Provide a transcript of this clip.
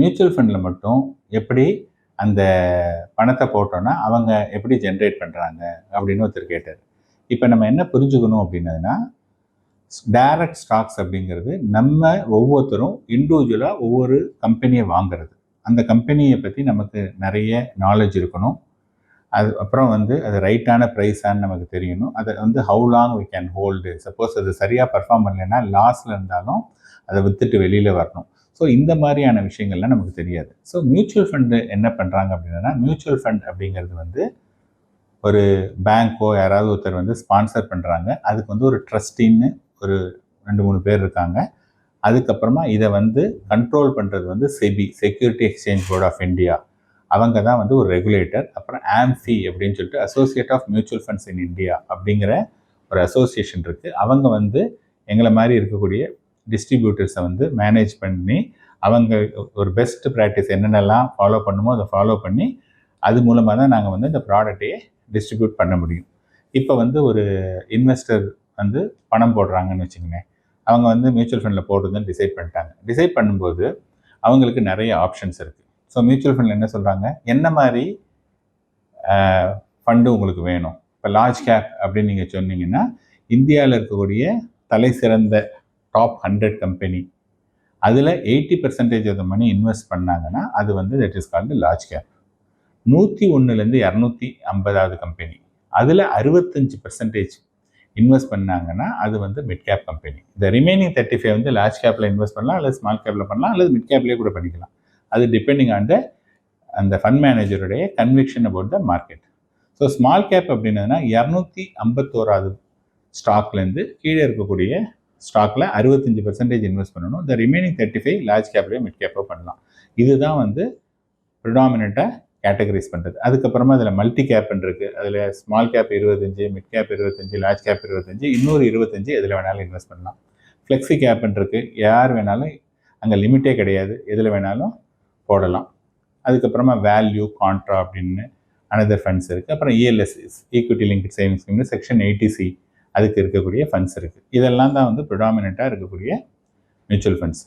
Mutual ஃபண்டில் மட்டும் எப்படி அந்த பணத்தை போட்டோன்னா அவங்க எப்படி ஜென்ரேட் பண்ணுறாங்க அப்படின்னு ஒருத்தர் கேட்டார். இப்போ நம்ம என்ன புரிஞ்சுக்கணும் அப்படின்னதுன்னா டைரக்ட் ஸ்டாக்ஸ் அப்படிங்கிறது நம்ம ஒவ்வொருத்தரும் இண்டிவிஜுவலாக ஒவ்வொரு கம்பெனியை வாங்குறது. அந்த கம்பெனியை பற்றி நமக்கு நிறைய நாலேஜ் இருக்கணும். அது அப்புறம் வந்து அது ரைட்டான ப்ரைஸான்னு நமக்கு தெரியணும். அதை வந்து how long we can hold suppose அது சரியாக பர்ஃபார்ம் பண்ணலைன்னா லாஸில் இருந்தாலும் அதை விற்றுட்டு வெளியில் வரணும். ஸோ இந்த மாதிரியான விஷயங்கள்லாம் நமக்கு தெரியாது. ஸோ மியூச்சுவல் ஃபண்டு என்ன பண்ணுறாங்க அப்படின்னா மியூச்சுவல் ஃபண்ட் அப்படிங்கிறது வந்து ஒரு பேங்க்கோ யாராவது ஒருத்தர் வந்து ஸ்பான்சர் பண்ணுறாங்க அதுக்கு வந்து ஒரு ட்ரஸ்டின்னு ஒரு ரெண்டு மூணு பேர் இருக்காங்க. அதுக்கப்புறமா இதை வந்து கண்ட்ரோல் பண்ணுறது வந்து SEBI security exchange board of India அவங்க தான் வந்து ஒரு ரெகுலேட்டர் அப்புறம் ஆம்ஃபி அப்படின்னு சொல்லிட்டு associate of mutual funds in India அப்படிங்கிற ஒரு அசோசியேஷன் இருக்குது அவங்க வந்து எங்களை மாதிரி இருக்கக்கூடிய டிஸ்ட்ரிபியூட்டர்ஸை வந்து மேனேஜ் பண்ணி அவங்க ஒரு பெஸ்ட் ப்ராக்டிஸ் என்னென்னலாம் ஃபாலோ பண்ணுமோ அதை ஃபாலோ பண்ணி அது மூலமாக தான் நாங்கள் வந்து இந்த ப்ராடக்டையே டிஸ்ட்ரிபியூட் பண்ண முடியும். இப்போ வந்து ஒரு இன்வெஸ்டர் வந்து பணம் போடுறாங்கன்னு வச்சுக்கோங்களேன். அவங்க வந்து மியூச்சுவல் ஃபண்டில் போடுறதுன்னு டிசைட் பண்ணிட்டாங்க. டிசைட் பண்ணும்போது அவங்களுக்கு நிறைய ஆப்ஷன்ஸ் இருக்குது ஸோ மியூச்சுவல் ஃபண்டில் என்ன சொல்கிறாங்க என்ன மாதிரி ஃபண்டு உங்களுக்கு வேணும்? இப்போ லார்ஜ் கேப் அப்படின்னு நீங்கள் சொன்னீங்கன்னா இந்தியாவில் இருக்கக்கூடிய தலை சிறந்த டாப் ஹண்ட்ரட் கம்பெனி அதில் eighty percentage of the money invest பண்ணாங்கன்னா அது வந்து that is called large cap நூற்றி ஒன்றுலேருந்து இரநூத்தி ஐம்பதாவது கம்பெனி அதில் அறுபத்தஞ்சு பர்சன்டேஜ் இன்வெஸ்ட் பண்ணாங்கன்னா அது வந்து மிட் கேப் கம்பெனி இந்த ரிமைனிங் தேர்ட்டி ஃபைவ் வந்து லார்ஜ் கேப்பில் இன்வெஸ்ட் பண்ணலாம் அல்லது ஸ்மால் கேப்பில் பண்ணலாம் அல்லது மிட் கேப்லேயே கூட பண்ணிக்கலாம். அது டிபெண்டிங் ஆன் த அந்த fund மேனேஜருடைய conviction about the market so small cap அப்படின்னதுன்னா இரநூத்தி ஐம்பத்தோராது ஸ்டாக்லேருந்து கீழே இருக்கக்கூடிய ஸ்டாக்கில் அறுபத்தஞ்சு பர்சன்டேஜ் இன்வெஸ்ட் பண்ணணும். இந்த ரிமைனிங் தேர்ட்டி ஃபைவ் லார்ஜ் கேப்லேயே மிட் கேப்போ பண்ணலாம். இதுதான் வந்து ப்ரிடாமினண்ட்டாக கேட்டகரைஸ் பண்ணுறது அதுக்கப்புறமா அதில் மல்டி கேப்னு இருக்குது அதில் ஸ்மால் கேப் இருபத்தஞ்சு மிட் கேப் இருபத்தஞ்சு லார்ஜ் கேப் இருபத்தஞ்சு இன்னொரு இருபத்தஞ்சு எதில் வேணாலும் இன்வெஸ்ட் பண்ணலாம். ஃப்ளெக்ஸி கேப்னு இருக்குது யார் வேணாலும் அங்கே லிமிட்டே கிடையாது. எதில் வேணாலும் போடலாம். அதுக்கப்புறமா வேல்யூ கான்ட்ரா அப்படின்னு அனதர் ஃபண்ட்ஸ் இருக்குது அப்புறம் இஎல்எஸ்எஸ் ஈக்விட்டி லிங்க் சேவிங்ஸ் ஸ்கீம்னு செக்ஷன் எயிட்டி சி அதுக்கு இருக்கக்கூடிய ஃபண்ட்ஸ் இருக்குது இதெல்லாம் தான் வந்து ப்ரிடாமினண்ட்டாக இருக்கக்கூடிய மியூச்சுவல் ஃபண்ட்ஸ்